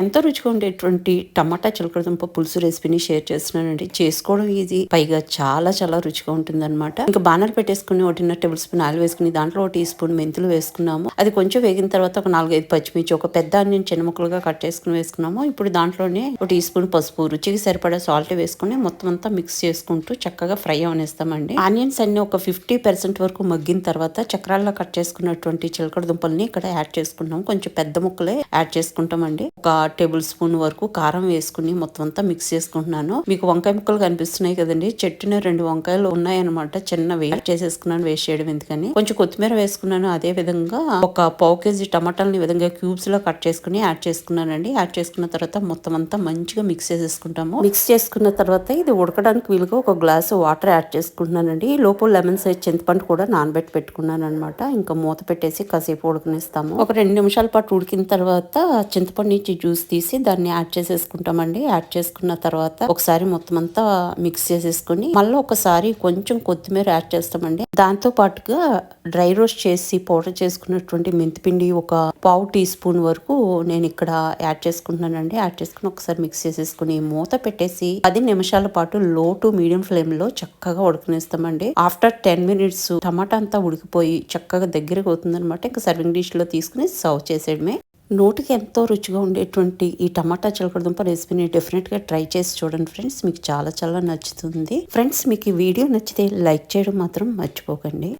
ఎంతో రుచిగా ఉండేటువంటి టమాటా చిలకడదుంప పులుసు రెసిపీని షేర్ చేస్తున్నానండి. చేసుకోవడం ఈజీ. పైగా చాలా చాలా రుచిగా ఉంటుంది అనమాట ఇంకా బాణాలు పెట్టేసుకుని ఒకటిన్నర టేబుల్ స్పూన్ ఆయిల్ వేసుకుని దాంట్లో ఒక టీ స్పూన్ మెంతులు వేసుకున్నాము. అది కొంచెం వేగిన తర్వాత ఒక నాలుగైదు పచ్చిమిర్చి ఒక పెద్ద ఆనియన్ చిన్న ముక్కలుగా కట్ చేసుకుని వేసుకున్నాము. ఇప్పుడు దాంట్లోనే ఒక టీ స్పూన్ పసుపు రుచికి సరిపడా సాల్ట్ వేసుకుని మొత్తం అంతా మిక్స్ చేసుకుంటూ చక్కగా ఫ్రై అవనేస్తామండి. ఆనియన్స్ అన్ని ఒక ఫిఫ్టీ పర్సెంట్ వరకు మగ్గిన తర్వాత చక్రాల్లో కట్ చేసుకున్నటువంటి చిలకడ దుంపల్ని ఇక్కడ యాడ్ చేసుకున్నాము. కొంచెం పెద్ద ముక్కలే యాడ్ చేసుకుంటామండి. ఒక టేబుల్ స్పూన్ వరకు కారం వేసుకుని మొత్తం అంతా మిక్స్ చేసుకుంటున్నాను. మీకు వంకాయ ముక్కలు కనిపిస్తున్నాయి కదండి. చెట్టున రెండు వంకాయలు ఉన్నాయన్నమాట. చిన్నవి చేసేసుకున్నాను వేస్ట్ చేయడం ఎందుకని. కొంచెం కొత్తిమీర వేసుకున్నాను. అదే విధంగా ఒక పావు కేజీ టమాటాలని విధంగా క్యూబ్స్లో కట్ చేసుకుని యాడ్ చేసుకున్నానండి. యాడ్ చేసుకున్న తర్వాత మొత్తం అంతా మంచిగా మిక్స్ చేసేసుకుంటాము. మిక్స్ చేసుకున్న తర్వాత ఇది ఉడకడానికి వీలుగా ఒక గ్లాస్ వాటర్ యాడ్ చేసుకుంటున్నానండి. లోపల లెమన్ సైజ్ చింతపండు కూడా నానబెట్టి పెట్టుకున్నాను అనమాట ఇంకా మూత పెట్టేసి కాసేపు ఉడకనిస్తాము. ఒక రెండు నిమిషాల పాటు ఉడికిన తర్వాత చింతపండు నుంచి జ్యూస్ జ్యూస్ తీసి దాన్ని యాడ్ చేసేసుకుంటామండి. యాడ్ చేసుకున్న తర్వాత ఒకసారి మొత్తం అంతా మిక్స్ చేసేసుకుని మళ్ళీ ఒకసారి కొంచెం కొత్తిమీర యాడ్ చేస్తామండి. దాంతో పాటుగా డ్రై రోస్ట్ చేసి పౌడర్ చేసుకున్నటువంటి మెంతిపిండి ఒక పావు టీ స్పూన్ వరకు నేను ఇక్కడ యాడ్ చేసుకుంటున్నానండి. యాడ్ చేసుకుని ఒకసారి మిక్స్ చేసేసుకుని మూత పెట్టేసి పది నిమిషాల పాటు లో టు మీడియం ఫ్లేమ్లో చక్కగా ఉడకనిస్తామండి. ఆఫ్టర్ టెన్ మినిట్స్ టమాటా అంతా ఉడికిపోయి చక్కగా దగ్గరకు అవుతుంది అనమాట ఇంకా సర్వింగ్ డిష్లో తీసుకుని సర్వ్ చేసేయడమే. నోటికి ఎంతో రుచిగా ఉండేటువంటి ఈ టమాటా చిలకడదుంప రెసిపీని డెఫినెట్గా ట్రై చేసి చూడండి ఫ్రెండ్స్ మీకు చాలా చాలా నచ్చుతుంది. ఫ్రెండ్స్ మీకు ఈ వీడియో నచ్చితే లైక్ చేయడం మాత్రం మర్చిపోకండి.